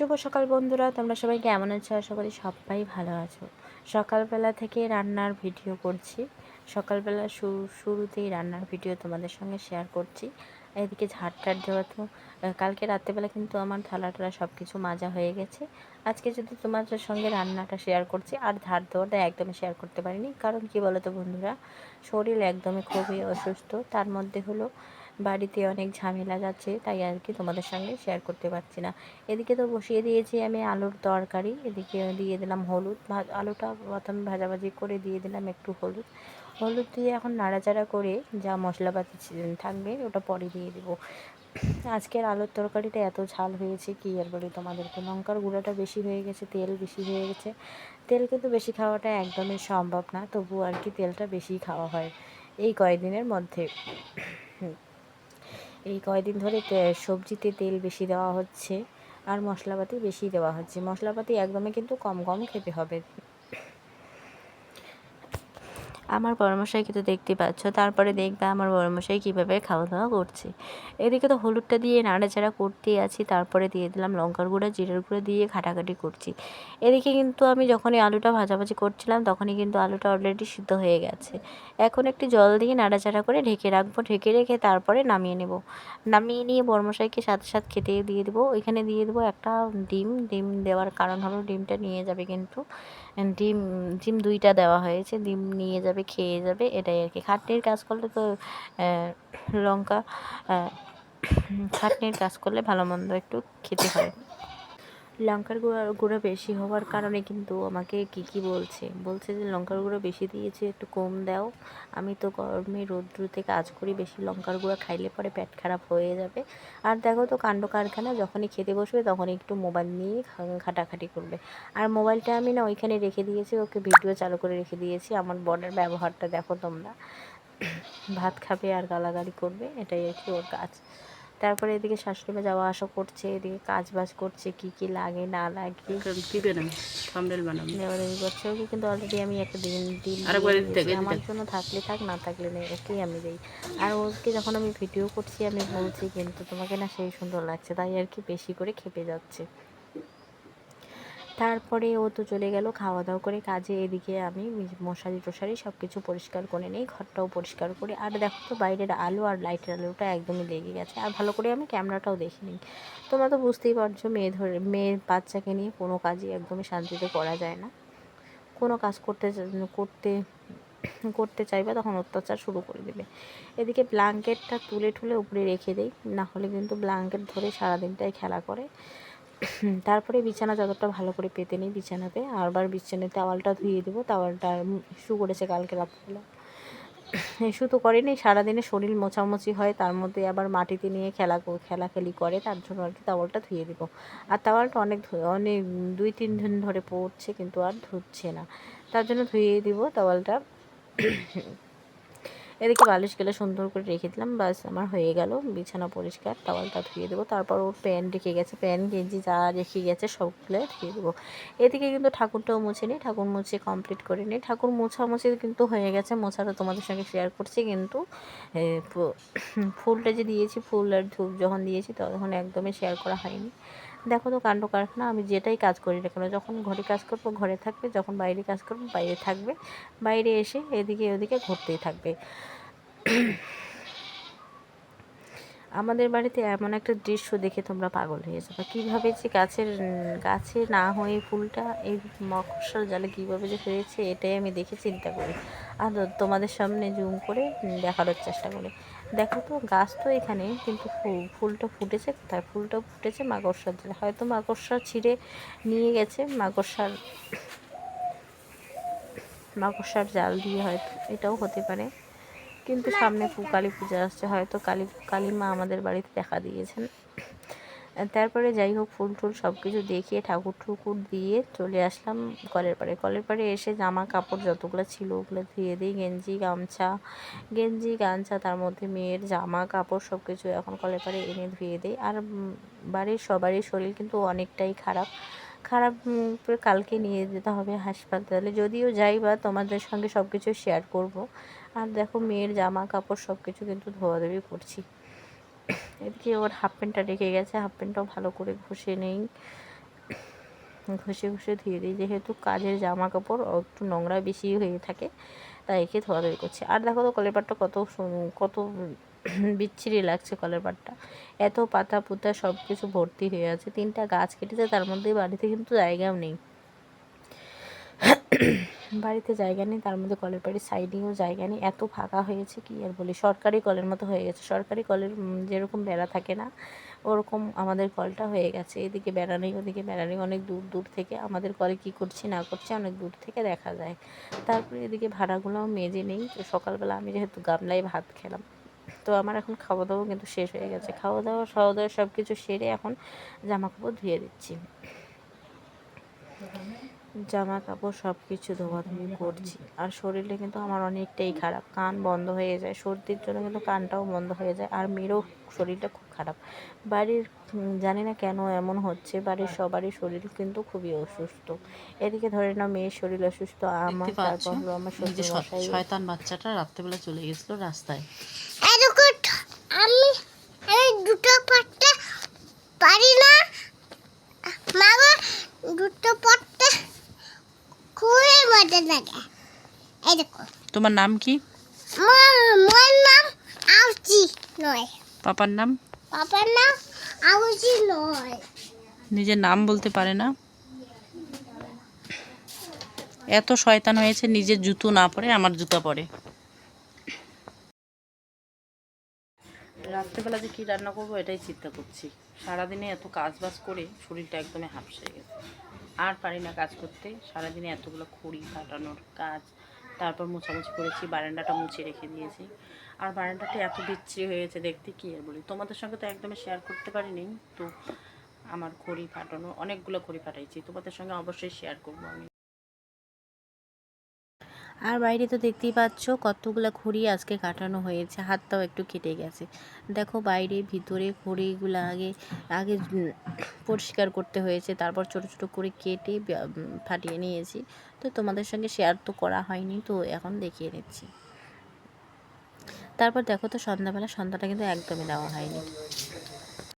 শুভ সকাল বন্ধুরা, তোমরা সবাই কেমন আছো? আশা করি সবাই ভালো আছো। সকালবেলা থেকে রান্নার ভিডিও করছি। সকালবেলা শুরু শুরুতেই রান্নার ভিডিও তোমাদের সঙ্গে শেয়ার করছি। এদিকে ঝাড় টাড় দেওয়া তো কালকে রাত্রেবেলা কিন্তু আমার থালা টালা সব কিছু মাজা হয়ে গেছে। আজকে যদি তোমাদের সঙ্গে রান্নাটা শেয়ার করছি, আর ঝাড় দেওয়াটা একদমই শেয়ার করতে পারিনি। কারণ কি বলো তো বন্ধুরা, শরীর একদমই খুবই অসুস্থ। তার মধ্যে হলো বাড়িতে অনেক ঝামেলা যাচ্ছে, তাই আর কি তোমাদের সঙ্গে শেয়ার করতে পারছি না। এদিকে তো বসিয়ে দিয়েছি আমি আলুর তরকারি, এদিকে দিয়ে দিলাম হলুদ আলুটা প্রথমে ভাজাভাজি করে দিয়ে দিলাম একটু হলুদ। হলুদ দিয়ে এখন নাড়াচাড়া করে যা মশলাপাতি থাকবে ওটা পরে দিয়ে দেবো। আজকের আলুর তরকারিটা এত ঝাল হয়েছে, কি আর বলি তোমাদেরকে? লঙ্কার গুঁড়াটা বেশি হয়ে গেছে, তেল বেশি হয়ে গেছে। তেল কিন্তু বেশি খাওয়াটা একদমই সম্ভব না তবু আর কি তেলটা বেশি খাওয়া হয় এই কয়েকদিনের মধ্যে। এই কয়দিন ধরে সবজিতে তেল বেশি দেওয়া হচ্ছে আর মশলাপাতি বেশি দেওয়া হচ্ছে। মশলাপাতি একদমই কিন্তু কম কম খেতে হবে। আমার বড়মশাইকে তো দেখতে পাচ্ছ। তারপরে দেখবে আমার বড়মশাই কীভাবে খাওয়া দাওয়া করছে। এদিকে তো হলুদটা দিয়ে নাড়াচাড়া করতেই আছি। তারপরে দিয়ে দিলাম লঙ্কার গুঁড়া, জিরের গুঁড়ো দিয়ে ঘাটাঘাটি করছি। এদিকে কিন্তু আমি যখনই আলুটা ভাজাভাজি করছিলাম, তখনই কিন্তু আলুটা অলরেডি সিদ্ধ হয়ে গেছে। এখন একটু জল দিয়ে নাড়াচাড়া করে ঢেকে রাখব। ঢেকে রেখে তারপরে নামিয়ে নেব। নামিয়ে নিয়ে বড়মশাইকে সাথে সাথে খেতে দিয়ে দেবো। ওইখানে দিয়ে দেবো একটা ডিম। ডিম দেওয়ার কারণ হলো ডিমটা নিয়ে যাবে কিন্তু। ডিম ডিম দুইটা দেওয়া হয়েছে। ডিম নিয়ে যাবে, খেয়ে যাবে, এটাই আর কি। খাটনির কাজ করলে তো লঙ্কা খাটনির কাজ করলে ভালো মন্দ একটু খেতে হয়। লঙ্কার গুঁড়া, গুঁড়ো বেশি হওয়ার কারণে কিন্তু আমাকে কি কি বলছে? বলছে যে লঙ্কার গুঁড়ো বেশি দিয়েছে, একটু কম দাও। আমি তো গরমে রৌদ্রুতে কাজ করি, বেশি লঙ্কার গুঁড়ো খাইলে পরে পেট খারাপ হয়ে যাবে। আর দেখো তো কাণ্ড কারখানা, যখনই খেতে বসবে তখনই একটু মোবাইল নিয়ে ঘাটাঘাটি করবে। আর মোবাইলটা আমি না ওইখানে রেখে দিয়েছি, ওকে ভিডিও চালু করে রেখে দিয়েছি। আমার বোনের ব্যবহারটা দেখো তোমরা। ভাত খাবে আর গালাগালি করবে, এটাই আর কি ওর কাজ। তারপরে এদিকে শাশুড়িমা যাওয়া আসা করছে এদিকে কাজ বাজ করছে কি কি লাগে না লাগে। কি বেরাম থামনেল বানাবো। দেওয়াদেবি করছে ওকে কিন্তু অলরেডি আমি একটা দিন দিন আমার জন্য থাকলে থাক না থাকলে নেই ওকেই আমি দিই। আর ওকে যখন আমি ভিডিও করছি আমি বলছি কিন্তু তোমাকে না সেই সুন্দর লাগছে তাই আর কি বেশি করে খেপে যাচ্ছে। তারপরে ও তো চলে গেল খাওয়া দাওয়া করে কাজে। এদিকে আমি মশারি টশারি সব কিছু পরিষ্কার করে নিই, ঘরটাও পরিষ্কার করে। আর দেখো তো বাইরের আলো আর লাইটের আলোটা একদমই লেগে গেছে। আর ভালো করে আমি ক্যামেরাটাও দেখিনি। তোমরা তো বুঝতেই পারছ, মেয়ে ধরে, মেয়ে বাচ্চাকে নিয়ে কোনো কাজই একদমই শান্তিতে করা যায় না। কোনো কাজ করতে করতে করতে চাইবে তখন অত্যাচার শুরু করে দেবে। এদিকে ব্ল্যাঙ্কেটটা তুলে ঠুলে উপরে রেখে দেই, না হলে কিন্তু ব্ল্যাঙ্কেট ধরে সারাদিনটাই খেলা করে। তারপরে বিছানা যতটা ভালো করে পেতে নিই বিছানাতে, আবার বিছানাতে তাওয়ালটা ধুয়ে দেবো, তাওয়ালটা শু করেছে কালকে রাত্রিবেলা। ইস্যু তো করেনি, সারাদিনে শরীর মোছামুছি হয়, তার মধ্যে আবার মাটিতে নিয়ে খেলা খেলাখেলি করে, তার জন্য আর কি তাওয়ালটা ধুয়ে দেবো। আর তাওয়ালটা অনেক অনেক দুই তিন দিন ধরে পড়ছে, কিন্তু আর ধুচ্ছে না। তার জন্য ধুয়ে দিব তাওয়ালটা। এদিকে বালিশ গেলে সুন্দর করে রেখে দিলাম বাস আমার হয়ে গেল। বিছানা পরিষ্কার, টাওয়ালটা ধুয়ে দেবো, তারপর ওর প্যান্ট রেখে গেছে, প্যান্ট, গেঞ্জি যা রেখে গেছে সবগুলো ধুয়ে দেবো। এদিকে কিন্তু ঠাকুরটাও মুছে নিই ঠাকুর মুছে কমপ্লিট করে নিই ঠাকুর মোছামুছি কিন্তু হয়ে গেছে, মোছাটা তোমাদের সঙ্গে শেয়ার করছি কিন্তু ফুলটা যে দিয়েছি, ফুল আর ধূপ যখন দিয়েছি তখন একদমই শেয়ার করা হয়নি। দেখো তো কাণ্ড কারখানা, আমি যেটাই কাজ করি না কেন, যখন ঘরে কাজ করব, ঘরে থাকবে, যখন বাইরে কাজ করব, বাইরে থাকবে, বাইরে এসে এদিকে ওদিকে ঘুরতেই থাকবে। আমাদের বাড়িতে এমন একটা দৃশ্য দেখে তোমরা পাগল হয়ে যাবে। কীভাবে যে গাছের, গাছে না হয়ে ফুলটা, এই মকসল জালে কীভাবে যে হয়েছে, এটাই আমি দেখে চিন্তা করি। আর তোমাদের সামনে জুম করে দেখানোর চেষ্টা করি। দেখো তো, গাছ তো এখানে, কিন্তু ফুলটা ফুটেছে কোথায়? ফুলটা ফুটেছে মাকড়সার জন্য হয়তো মাকড়সা ছিঁড়ে নিয়ে গেছে, মাকড়সার মাকড়সার জাল দিয়ে হয়তো, এটাও হতে পারে। কিন্তু সামনে কালী পূজা আসছে, হয়তো কালী কালী মা আমাদের বাড়িতে দেখা দিয়েছেন। তারপরে যাই হোক, ফুল টুল সব কিছু দেখিয়ে ঠাকুর ঠুকুর দিয়ে চলে আসলাম কলের পাড়ে। কলের পাড়ে এসে জামা কাপড় যতগুলো ছিল ওগুলো ধুয়ে দিই, গেঞ্জি, গামছা। গেঞ্জি, গামছা, তার মধ্যে মেয়ের জামা কাপড় সব কিছু এখন কলের পাড়ে এনে ধুয়ে দিই। আর বাড়ির সবারই শরীর কিন্তু অনেকটাই খারাপ। খারাপ কালকে নিয়ে যেতে হবে হাসপাতালে। যদিও যাই বা তোমাদের সঙ্গে সব কিছু শেয়ার করব। আর দেখো, মেয়ের জামা কাপড় সব কিছু কিন্তু ধোয়াধুয়ি করছি। এদিকে ওর হাফ প্যান্টটা রেখে গেছে হাফ প্যান্টটাও ভালো করে ঘষে নেই। ঘষে ঘষে ধুয়ে দিই, যেহেতু কাজের জামা কাপড় একটু নোংরা বেশি হয়ে থাকে, তাই একে ধোয়াধুয়ি করছি। আর দেখো তো কলের পাটটা কত কত বিচ্ছিরি লাগছে কলের পাটটা। এত পাতা পুতা সব কিছু ভর্তি হয়ে আছে, তিনটা গাছ কেটেছে, তার মধ্যে বাড়িতে কিন্তু জায়গাও নেই। বাড়িতে জায়গা নেই, তার মধ্যে কলের বাড়ির সাইডেও জায়গা নেই। এত ফাঁকা হয়েছে কি আর বলি? সরকারি কলের মতো হয়ে গেছে। সরকারি কলের যেরকম বেড়া থাকে না, ওরকম আমাদের কলটা হয়ে গেছে। এদিকে বেড়া নেই, ওদিকে বেড়া নেই। অনেক দূর দূর থেকে আমাদের কলে কী করছি, না করছি, অনেক দূর থেকে দেখা যায়। তারপরে এদিকে ভাড়াগুলোও মেজে নেই। তো সকালবেলা আমি যেহেতু গামলায় ভাত খেলাম, তো আমার এখন খাওয়া দাওয়া কিন্তু শেষ হয়ে গেছে। খাওয়া দাওয়া খাওয়া দাওয়া সব কিছু সেরে এখন জামা কাপড় ধুয়ে দিচ্ছি। জামা কাপড় সব কিছু ধোয়াধুয়ি করছি। আর শরীরে কিন্তু আমার অনেকটাই খারাপ। কান বন্ধ হয়ে যায়। সর্দির জন্য কিন্তু কানটাও বন্ধ হয়ে যায়। আর মেয়েরও শরীরটা খুব খারাপ। বাড়ির জানি না কেন এমন হচ্ছে। বাড়ির সবারই শরীর কিন্তু খুবই অসুস্থ। এদিকে ধরে নাও মেয়ের শরীর অসুস্থ। আমার তারপর আমার এই যে শ্বশুর শ- মশাই শয়তান বাচ্চাটা রাত্রেবেলা চলে গেছিল রাস্তায়। আমি দুটো পড়তে পারি না মাগো দুটো পড়তে লাগে তোমার নাম কি? আমার নাম আউচি নয়। পাপার নাম? পাপার নাম আউচি নয়। নিজের নাম বলতে পারে না। এত শয়তান হয়েছে নিজের জুতো না পরে আমার জুতা পরে। রাত্রেবেলা যে কী রান্না করব এটাই চিন্তা করছি। সারাদিনে এত কাজ বাজ করে শরীরটা একদমই হাঁপসে গেছে। আর পারি না কাজ করতে। সারাদিনে এতগুলো খড়ি কাটানোর কাজ, তারপর মোছামুছি করেছি, বারান্দাটা মুছে রেখে দিয়েছি। আর বারান্দাটা এত বিচ্ছিরি হয়েছে দেখতে কি আর বলি? তোমাদের সঙ্গে তো একদমই শেয়ার করতে পারিনি। তো আমার খড়ি ফাটানো, অনেকগুলো খড়ি ফাটাইছি। তোমাদের সঙ্গে অবশ্যই শেয়ার করব আমি। আর বাইরে তো দেখতেই পাচ্ছ কতগুলো খড়ি আজকে কাটানো হয়েছে। হাতটাও একটু কেটে গেছে। দেখো বাইরে ভিতরে খড়িগুলো আগে আগে পরিষ্কার করতে হয়েছে। তারপর ছোট ছোট করে কেটে ফাটিয়ে নিয়েছি। তো তোমাদের সঙ্গে শেয়ার তো করা হয়নি, তো এখন দেখিয়ে নিচ্ছি। তারপর দেখো তো সন্ধ্যাবেলা, সন্ধ্যাটা কিন্তু একদমই দেওয়া হয়নি।